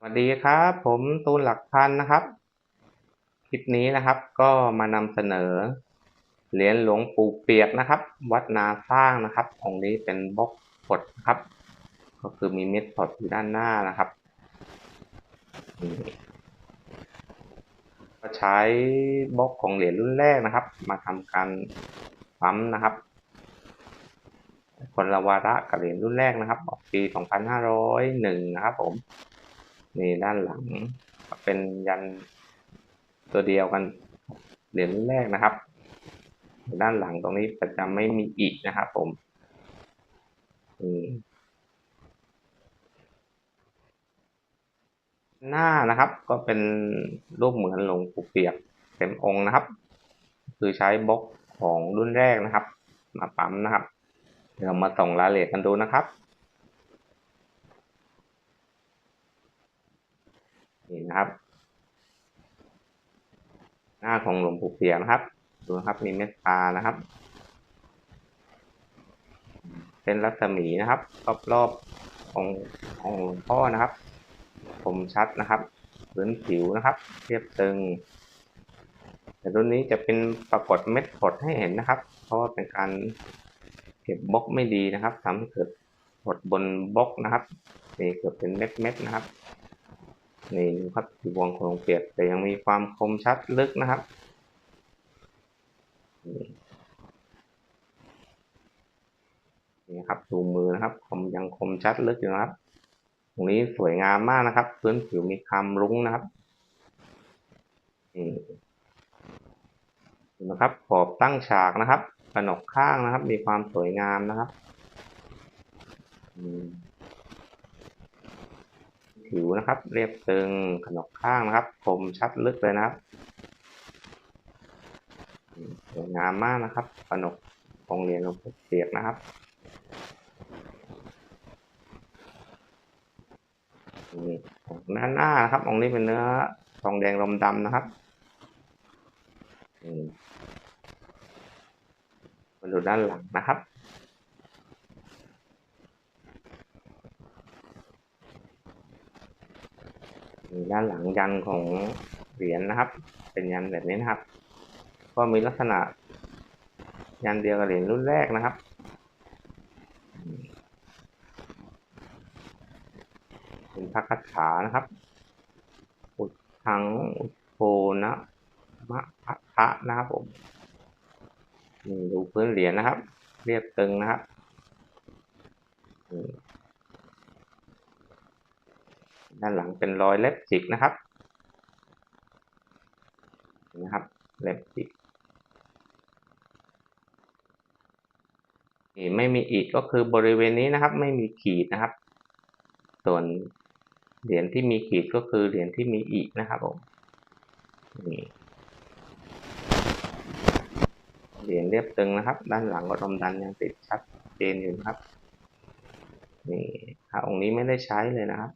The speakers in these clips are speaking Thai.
สวัสดีครับ ผมตูนหลักพันนะครับ คลิปนี้นะครับก็มานำเสนอ เหรียญหลวงปู่เปียกนะครับ วัดนาสร้างนะครับ องค์นี้เป็นบล็อกผดนะครับ ก็คือมีเม็ดผดอยู่ด้านหน้านะครับ ก็ใช้บล็อกของเหรียญรุ่นแรกนะครับ มาทำการปั๊มนะครับคนละวาระกับเหรียญรุ่นแรกนะครับ ออกปี 2501 นะครับผม นี่ด้านหลังเป็นยันตัวเดียวกันเหรียญแรกนะครับ ด้านหลังตรงนี้ประจะไม่มีอีกนะครับผมนี่หน้านะครับ ก็เป็นรูปเหมือนหลวงปู่เปียกเต็มองค์นะครับ คือใช้บล็อกของรุ่นแรกนะครับ มาปั๊มนะครับ เดี๋ยวมาส่งรายละเอียดกันดูนะครับ นี่นะครับหน้าของหลวงปู่เปียนะครับ ดูนะครับมีเมตตานะครับ เป็นรัศมีนะครับ รอบรอบองของหลวงพ่อนะครับคมชัดนะครับพื้นผิวนะครับ เรียบตึง แต่รุ่นนี้จะเป็นปรากฏเม็ดผดให้เห็นนะครับ เพราะว่าเป็นการเก็บบล็อกไม่ดีนะครับทำให้เกิดผดบนบล็อกนะครับนี่เกิดเป็นเม็ดๆนะครับ นี่ครับสีวงของเปียกแต่ยังมีความคมชัดลึกนะครับนี่ครับดูมือนะครับคมยังคมชัดลึกอยู่นะครับ ตรงนี้สวยงามมากนะครับ พื้นผิวมีคำรุ้งนะครับนี่นะครับขอบตั้งฉากนะครับกระหนกข้างนะครับ มีความสวยงามนะครับอืม ผิวนะครับ เรียบตึงขนกข้างนะครับ คมชัดลึกเลยนะครับสวยงามมากนะครับขนกองเหรียญหลวงเปียกนะครับนี่ด้านหน้านะครับองค์นี้เป็นเนื้อทองแดงลมดำนะครับอืมมาดูด้านหลังนะครับ มีด้านหลังยันของเหรียญนะครับ เป็นยันแบบนี้นะครับ ก็มีลักษณะ ยันเดียวกับเหรียญรุ่นแรกนะครับเป็นพระคาถานะครับ อุดทังอุดโพนะมะพะพะนะครับผมดูพื้นเหรียญนะครับ เรียบตึงนะครับ ด้านหลังเป็นรอยเล็บจิกนะครับนะครับเล็บจิกนี่ไม่มีอีกก็คือบริเวณนี้นะครับ ไม่มีขีดนะครับ ส่วนเหรียญที่มีขีดก็คือเหรียญที่มีอีกนะครับผมนี่เหรียญเรียบตึงนะครับ ด้านหลังก็ลมดันยังติดชัดเจนอยู่นะครับนี่พระองค์นี้ไม่ได้ใช้เลยนะครับ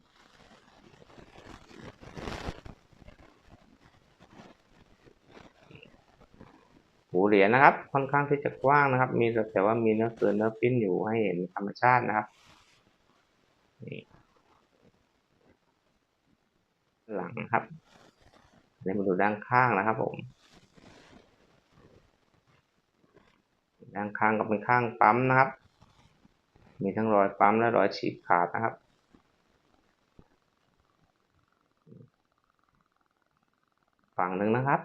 หูเหรียญนะครับ ค่อนข้างที่จะกว้างนะครับ มีแต่ว่ามีเนื้อเกินเนื้อปิ้นอยู่ให้เห็นธรรมชาตินะครับนี่หลังครับเดี๋ยวมาดูด้านข้างนะครับผม ด้านข้างก็เป็นข้างปั๊มนะครับ มีทั้งรอยปั๊มและรอยฉีกขาดนะครับฝั่งหนึ่งนะครับ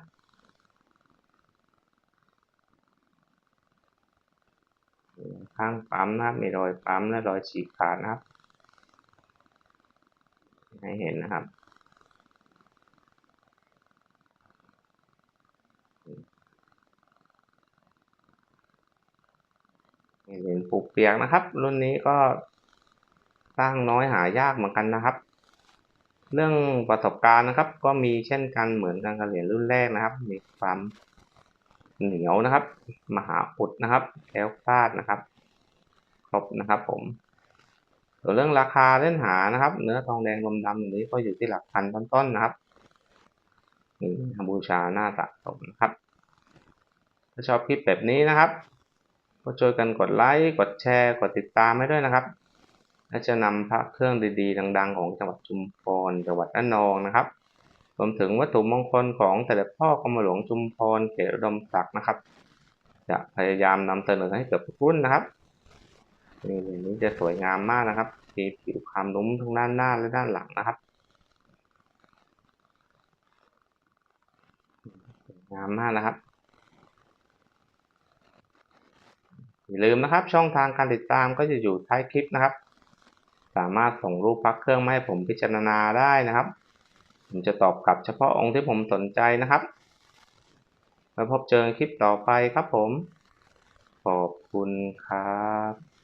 ข้างปั๊มนะครับ มีรอยปั๊มและรอยฉีกขาดนะครับ ให้เห็นนะครับเหรียญปลูกเปียกนะครับ รุ่นนี้ก็สร้างน้อยหายากเหมือนกันนะครับ เรื่องประสบการณ์นะครับ ก็มีเช่นกันเหมือนกันกับเหรียญรุ่นแรกนะครับ มีความ เหนียวนะครับ มหาอุดนะครับแคล้วคลาดนะครับ ครบนะครับผมส่วนเรื่องราคาเล่นหานะครับ เนื้อทองแดงลมดำอย่างนี้ก็อยู่ที่หลักพันต้นๆนะครับนี่บูชาหน้าสะสมนะครับ ถ้าชอบคลิปแบบนี้นะครับก็ช่วยกันกดไลค์กดแชร์ กดติดตามให้ด้วยนะครับและจะนำพระเครื่องดีๆ ดัง ๆ ของจังหวัดชุมพรจังหวัดระนองนะครับ รวมถึงวัตถุมงคลของเสด็จพ่อกรมหลวงชุมพรเขตอุดมศักดิ์นะครับ จะพยายามนำเสนอให้เกือบทุกรุ่นนะครับนี่เหรียนี้จะสวยงามมากนะครับมีผิวคำนุ้มทั้งด้านหน้าและด้านหลังนะครับสวยงามมากนะครับอย่าลืมนะครับ ช่องทางการติดตามก็จะอยู่ท้ายคลิปนะครับ สามารถส่งรูปพักเครื่องมาให้ผมพิจารณาได้นะครับ ผมจะตอบกลับเฉพาะองค์ที่ผมสนใจนะครับ แล้วพบเจอคลิปต่อไปครับผม ขอบคุณครับ